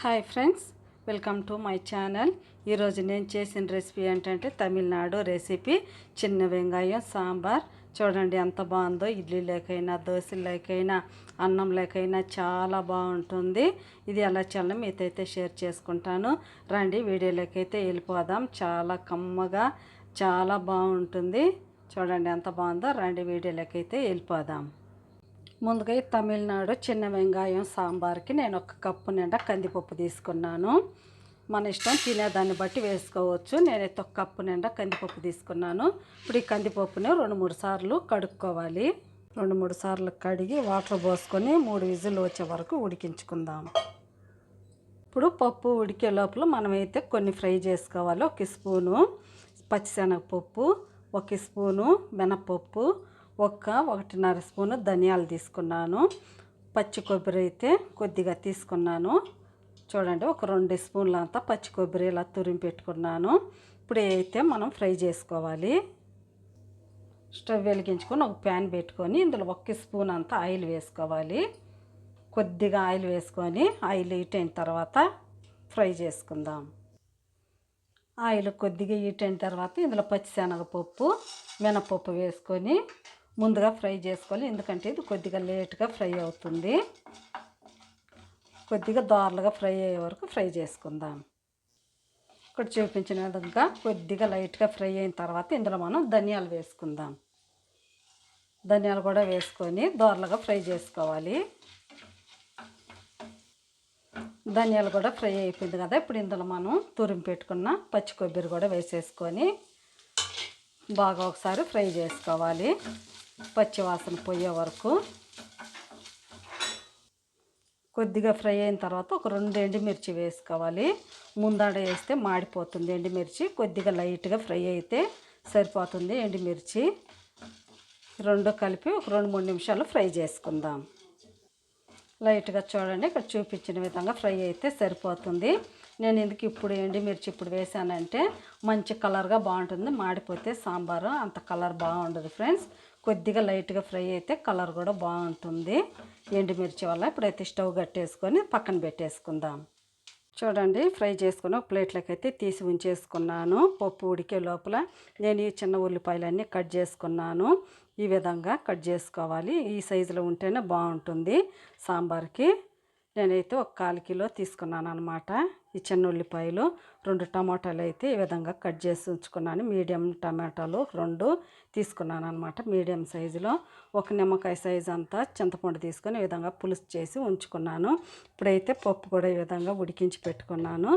Hi friends welcome to my channel. ఈరోజు నేను చేసిన రెసిపీ ఏంటంటే తమిళనాడు రెసిపీ. చిన్న వెంగాయం సాంబార్. చూడండి ఎంత బాగుందో ఇడ్లీ లేకైనా దోశ లేకైనా అన్నం లేకైనా చాలా బాగుంటుంది. ఇది ఎలా చేయాలో మీతో షేర్ చేసుకుంటాను. రండి వీడియోలోకైతే వెళ్ళిపోదాం. చాలా కమ్మగా చాలా బాగుంటుంది. చూడండి ఎంత బాగుందో రండి వీడియోలోకైతే వెళ్ళిపోదాం. ముందుగా ఈ తమిళనాడు చిన్న వెంగాయం సాంబార్కి నేను ఒక కప్పు నిండా కందిపప్పు తీసుకున్నాను. మన ఇష్టం తినేదాన్ని బట్టి వేసుకోవచ్చు. నేనైతే ఒక కప్పు నిండా కందిపప్పు తీసుకున్నాను. ఇప్పుడు ఈ కందిపప్పుని రెండు మూడు సార్లు కడుక్కోవాలి. రెండు మూడు సార్లు కడిగి వాటర్ పోసుకొని మూడు విజిల్ వచ్చే వరకు ఉడికించుకుందాం. ఇప్పుడు పప్పు ఉడికే లోపల మనమైతే కొన్ని ఫ్రై చేసుకోవాలి. ఒక స్పూను పచ్చిశనగపప్పు ఒక స్పూను మినపప్పు ఒక్క ఒకటిన్నర స్పూను ధనియాలు తీసుకున్నాను. పచ్చి కొబ్బరి అయితే కొద్దిగా తీసుకున్నాను. చూడండి ఒక రెండు స్పూన్ల అంతా పచ్చి కొబ్బరి ఇలా తురిమి పెట్టుకున్నాను. ఇప్పుడు అయితే మనం ఫ్రై చేసుకోవాలి. స్టవ్ వెలిగించుకొని ఒక ప్యాన్ పెట్టుకొని ఇందులో ఒక స్పూన్ అంతా ఆయిల్ వేసుకోవాలి. కొద్దిగా ఆయిల్ వేసుకొని ఆయిల్ హీట్ అయిన తర్వాత ఫ్రై చేసుకుందాం. ఆయిల్ కొద్దిగా హీట్ అయిన తర్వాత ఇందులో పచ్చిశనగపప్పు మినపప్పు వేసుకొని ముందుగా ఫ్రై చేసుకోవాలి. ఎందుకంటే ఇది కొద్దిగా లేట్గా ఫ్రై అవుతుంది. కొద్దిగా దోరలుగా ఫ్రై అయ్యే వరకు ఫ్రై చేసుకుందాం. ఇక్కడ చూపించిన విధంగా కొద్దిగా లైట్గా ఫ్రై అయిన తర్వాత ఇందులో మనం ధనియాలు వేసుకుందాం. ధనియాలు కూడా వేసుకొని దోరలుగా ఫ్రై చేసుకోవాలి. ధనియాలు కూడా ఫ్రై అయిపోయింది కదా. ఇప్పుడు ఇందులో మనం తురిమి పెట్టుకున్న పచ్చి కొబ్బరి కూడా వేసేసుకొని బాగా ఒకసారి ఫ్రై చేసుకోవాలి. పచ్చివాసన పోయే వరకు కొద్దిగా ఫ్రై అయిన తర్వాత ఒక రెండు ఎండుమిర్చి వేసుకోవాలి. ముందాడ వేస్తే మాడిపోతుంది ఎండుమిర్చి. కొద్దిగా లైట్గా ఫ్రై అయితే సరిపోతుంది ఎండుమిర్చి. రెండు కలిపి ఒక రెండు మూడు నిమిషాలు ఫ్రై చేసుకుందాం. లైట్గా చూడండి ఇక్కడ చూపించిన విధంగా ఫ్రై అయితే సరిపోతుంది. నేను ఎందుకు ఇప్పుడు ఎండుమిర్చి ఇప్పుడు వేసానంటే మంచి కలర్గా బాగుంటుంది మాడిపోతే సాంబారు అంత కలర్ బాగుండదు ఫ్రెండ్స్. కొద్దిగా లైట్గా ఫ్రై అయితే కలర్ కూడా బాగుంటుంది. ఎండుమిర్చి వల్ల ఇప్పుడైతే స్టవ్ కట్టేసుకొని పక్కన పెట్టేసుకుందాం. చూడండి ఫ్రై చేసుకుని ఒక ప్లేట్లోకి అయితే తీసి ఉంచేసుకున్నాను. పప్పు ఉడికే లోపల నేను ఈ చిన్న ఉల్లిపాయలన్నీ కట్ చేసుకున్నాను. ఈ విధంగా కట్ చేసుకోవాలి. ఈ సైజులో ఉంటేనే బాగుంటుంది సాంబార్కి. నేనైతే ఒక కాలు కిలో తీసుకున్నాను అనమాట ఈ చిన్న ఉల్లిపాయలు రెండు టమాటాలు అయితే ఈ విధంగా కట్ చేసి ఉంచుకున్నాను. మీడియం టమాటాలు రెండు తీసుకున్నాను అనమాట మీడియం సైజులో. ఒక నిమ్మకాయ సైజు అంతా చింతపండు తీసుకొని ఈ విధంగా పులుసు చేసి ఉంచుకున్నాను. ఇప్పుడైతే పప్పు కూడా ఈ విధంగా ఉడికించి పెట్టుకున్నాను.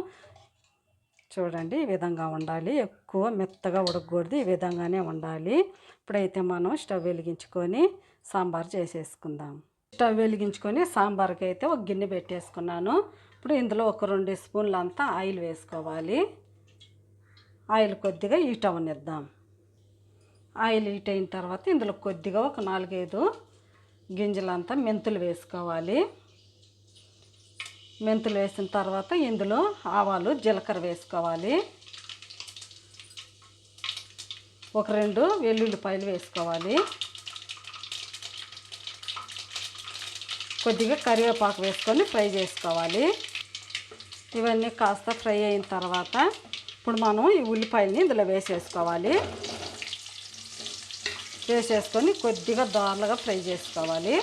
చూడండి ఈ విధంగా ఉండాలి. ఎక్కువ మెత్తగా ఉడకకూడదు ఈ విధంగానే ఉండాలి. ఇప్పుడైతే మనం స్టవ్ వెలిగించుకొని సాంబార్ చేసేసుకుందాం. స్టవ్ వెలిగించుకొని సాంబార్కి అయితే ఒక గిన్నె పెట్టేసుకున్నాను. ఇప్పుడు ఇందులో ఒక రెండు స్పూన్లు అంతా ఆయిల్ వేసుకోవాలి. ఆయిల్ కొద్దిగా హీట్ అవనిద్దాం ఆయిల్ హీట్ అయిన తర్వాత ఇందులో కొద్దిగా ఒక నాలుగైదు గింజలంతా మెంతులు వేసుకోవాలి. మెంతులు వేసిన తర్వాత ఇందులో ఆవాలు జీలకర్ర వేసుకోవాలి. ఒక రెండు వెల్లుల్లిపాయలు వేసుకోవాలి. కొద్దిగా కరివేపాకు వేసుకొని ఫ్రై చేసుకోవాలి. ఇవన్నీ కాస్త ఫ్రై అయిన తర్వాత ఇప్పుడు మనం ఈ ఉల్లిపాయలని ఇందులో వేసేసుకోవాలి. వేసేసుకొని కొద్దిగా దారులుగా ఫ్రై చేసుకోవాలి.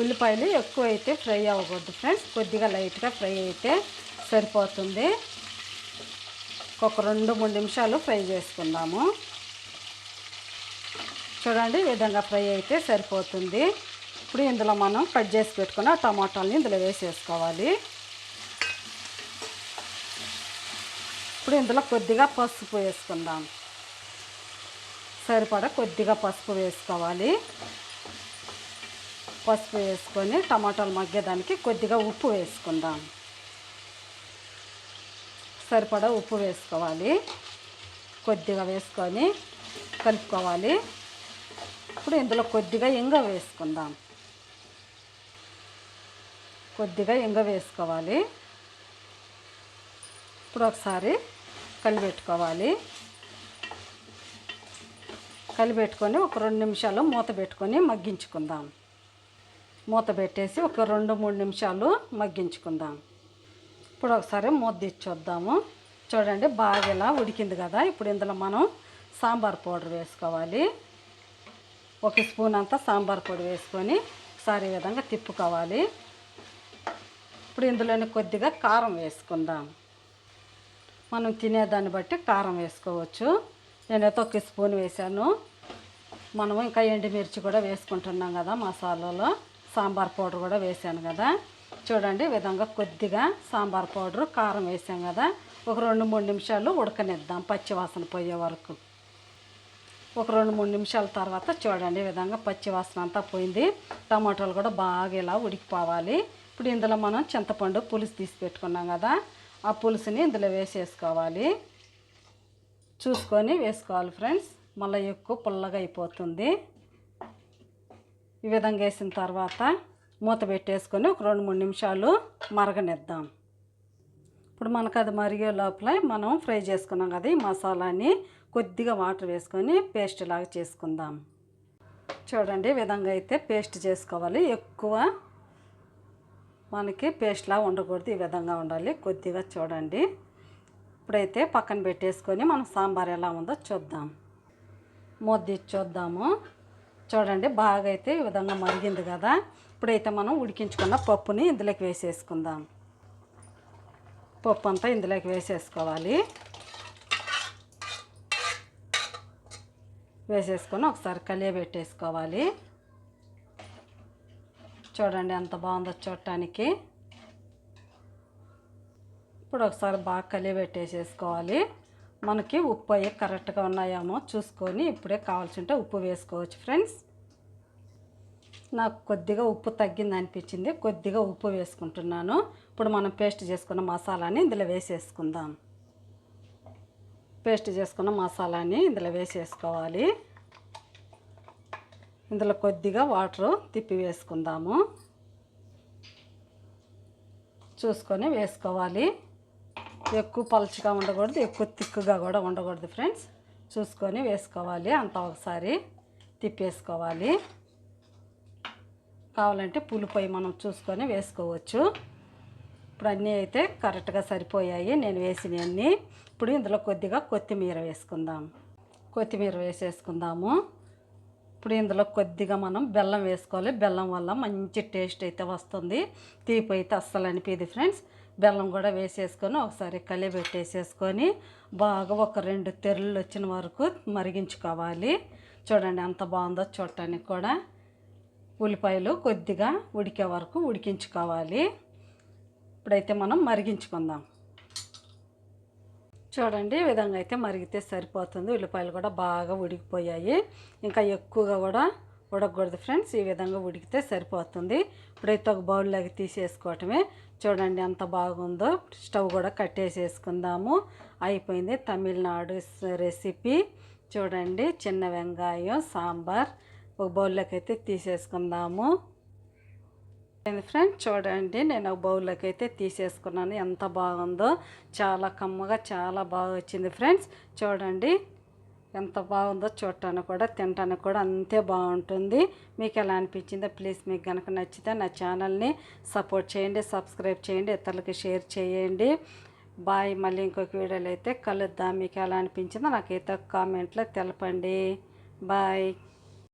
ఉల్లిపాయలు ఎక్కువ అయితే ఫ్రై అవ్వకూడదు ఫ్రెండ్స్. కొద్దిగా లైట్గా ఫ్రై అయితే సరిపోతుంది. ఒక రెండు మూడు నిమిషాలు ఫ్రై చేసుకుందాము. చూడండి ఈ విధంగా ఫ్రై అయితే సరిపోతుంది. ఇప్పుడు ఇందులో మనం కట్ చేసి పెట్టుకున్న టమాటాలని ఇందులో వేసేసుకోవాలి. ఇప్పుడు ఇందులో కొద్దిగా పసుపు వేసుకుందాం. సరిపడా కొద్దిగా పసుపు వేసుకోవాలి. పసుపు వేసుకొని టమాటాలు మగ్గేదానికి కొద్దిగా ఉప్పు వేసుకుందాం. సరిపడా ఉప్పు వేసుకోవాలి. కొద్దిగా వేసుకొని కలుపుకోవాలి. ఇప్పుడు ఇందులో కొద్దిగా ఇంగ వేసుకుందాం. కొద్దిగా ఇంగ వేసుకోవాలి. ఇప్పుడు ఒకసారి కలిపెట్టుకోవాలి. కలిపెట్టుకొని ఒక రెండు నిమిషాలు మూత పెట్టుకొని మగ్గించుకుందాం. మూత పెట్టేసి ఒక రెండు మూడు నిమిషాలు మగ్గించుకుందాం. ఇప్పుడు ఒకసారి మూత తెచ్చొద్దాము చూడండి బాగా ఇలా ఉడికింది కదా. ఇప్పుడు ఇందులో మనం సాంబార్ పౌడర్ వేసుకోవాలి. ఒక స్పూన్ అంతా సాంబార్ పొడి వేసుకొని ఒకసారి ఈ విధంగా తిప్పుకోవాలి. ఇప్పుడు ఇందులోనే కొద్దిగా కారం వేసుకుందాం. మనం తినేదాన్ని బట్టి కారం వేసుకోవచ్చు. నేనైతే ఒక స్పూన్ వేసాను మనం ఇంకా ఎండుమిర్చి కూడా వేసుకుంటున్నాం కదా మసాలాలో. సాంబార్ పౌడర్ కూడా వేసాను కదా. చూడండి విధంగా కొద్దిగా సాంబార్ పౌడర్ కారం వేసాం కదా. ఒక రెండు మూడు నిమిషాలు ఉడకనిద్దాం పచ్చివాసన పోయే వరకు. ఒక రెండు మూడు నిమిషాల తర్వాత చూడండి ఈ విధంగా పచ్చివాసన అంతా పోయింది. టమాటాలు కూడా బాగా ఇలా ఉడికిపోవాలి. ఇప్పుడు ఇందులో మనం చింతపండు పులుసు తీసి పెట్టుకున్నాం కదా. ఆ పులుసుని ఇందులో వేసేసుకోవాలి. చూసుకొని వేసుకోవాలి ఫ్రెండ్స్. మళ్ళీ ఎక్కువ పుల్లగా అయిపోతుంది. ఈ విధంగా వేసిన తర్వాత మూత పెట్టేసుకొని ఒక రెండు మూడు నిమిషాలు మరగనిద్దాం. ఇప్పుడు మనకు అది మరిగే లోపల మనం ఫ్రై చేసుకున్నాం కదా ఈ మసాలాని. కొద్దిగా వాటర్ వేసుకొని పేస్ట్ లాగా చేసుకుందాం. చూడండి విధంగా అయితే పేస్ట్ చేసుకోవాలి. ఎక్కువ మనకి పేస్ట్లా ఉండకూడదు ఈ విధంగా ఉండాలి. కొద్దిగా చూడండి. ఇప్పుడైతే పక్కన పెట్టేసుకొని మనం సాంబార్ ఎలా ఉందో చూద్దాం. మొద్ది చూద్దాము. చూడండి బాగా అయితే ఈ విధంగా మరిగింది కదా. ఇప్పుడైతే మనం ఉడికించుకున్న పప్పుని ఇందులోకి వేసేసుకుందాం. పప్పు అంతా ఇందులోకి వేసేసుకోవాలి. వేసేసుకొని ఒకసారి కలియబెట్టేసుకోవాలి చూడండి ఎంత బాగుందో చూడటానికి. ఇప్పుడు ఒకసారి బాగా కలియబెట్టేసేసుకోవాలి మనకి ఉప్పు అయ్యి కరెక్ట్గా ఉన్నాయేమో చూసుకొని ఇప్పుడే కావాల్సి ఉంటే ఉప్పు వేసుకోవచ్చు ఫ్రెండ్స్. నాకు కొద్దిగా ఉప్పు తగ్గింది అనిపించింది కొద్దిగా ఉప్పు వేసుకుంటున్నాను. ఇప్పుడు మనం పేస్ట్ చేసుకున్న మసాలాని ఇందులో వేసేసుకుందాం. పేస్ట్ చేసుకున్న మసాలాని ఇందులో వేసేసుకోవాలి. ఇందులో కొద్దిగా వాటర్ తిప్పి వేసుకుందాము. చూసుకొని వేసుకోవాలి. ఎక్కువ పలుచగా ఉండకూడదు ఎక్కువ తిక్కుగా కూడా ఉండకూడదు ఫ్రెండ్స్. చూసుకొని వేసుకోవాలి అంత ఒకసారి తిప్పేసుకోవాలి. కావాలంటే పులిపోయి మనం చూసుకొని వేసుకోవచ్చు. ఇప్పుడు అన్నీ అయితే కరెక్ట్గా సరిపోయాయి. నేను వేసినవన్నీ. ఇప్పుడు ఇందులో కొద్దిగా కొత్తిమీర వేసుకుందాం. కొత్తిమీర వేసేసుకుందాము. ఇప్పుడు ఇందులో కొద్దిగా మనం బెల్లం వేసుకోవాలి. బెల్లం వల్ల మంచి టేస్ట్ అయితే వస్తుంది. తీపి అయితే అస్సలు అనిపిది ఫ్రెండ్స్. బెల్లం కూడా వేసేసుకొని ఒకసారి కలిపెట్టేసేసుకొని బాగా ఒక రెండు తెరలు వచ్చిన వరకు మరిగించుకోవాలి. చూడండి ఎంత బాగుందో చూడటానికి కూడా. ఉల్లిపాయలు కొద్దిగా ఉడికే వరకు ఉడికించుకోవాలి. ఇప్పుడైతే మనం మరిగించుకుందాం. చూడండి ఈ విధంగా అయితే మరిగితే సరిపోతుంది. ఉల్లిపాయలు కూడా బాగా ఉడికిపోయాయి. ఇంకా ఎక్కువగా కూడా ఉడకూడదు ఫ్రెండ్స్ ఈ విధంగా ఉడికితే సరిపోతుంది. ఇప్పుడైతే ఒక బౌల్లోకి తీసేసుకోవటమే. చూడండి ఎంత బాగుందో. స్టవ్ కూడా కట్టేసేసుకుందాము. అయిపోయింది తమిళనాడు రెసిపీ. చూడండి చిన్న వెంగాయం సాంబార్. ఒక బౌల్లోకి అయితే తీసేసుకుందాము. ఫ్రెండ్స్ చూడండి నేను బౌల్లోకి అయితే తీసేసుకున్నాను. ఎంత బాగుందో చాలా కమ్మగా చాలా బాగా వచ్చింది ఫ్రెండ్స్. చూడండి ఎంత బాగుందో చూడటానికి కూడా తినటానికి కూడా అంతే బాగుంటుంది. మీకు ఎలా అనిపించిందో ప్లీజ్ మీకు కనుక నచ్చితే నా ఛానల్ని సపోర్ట్ చేయండి సబ్స్క్రైబ్ చేయండి ఇతరులకి షేర్ చేయండి. బాయ్ మళ్ళీ ఇంకొక వీడియోలో అయితే కలుద్దాం. మీకు ఎలా అనిపించిందో నాకైతే కామెంట్లో తెలపండి. బాయ్.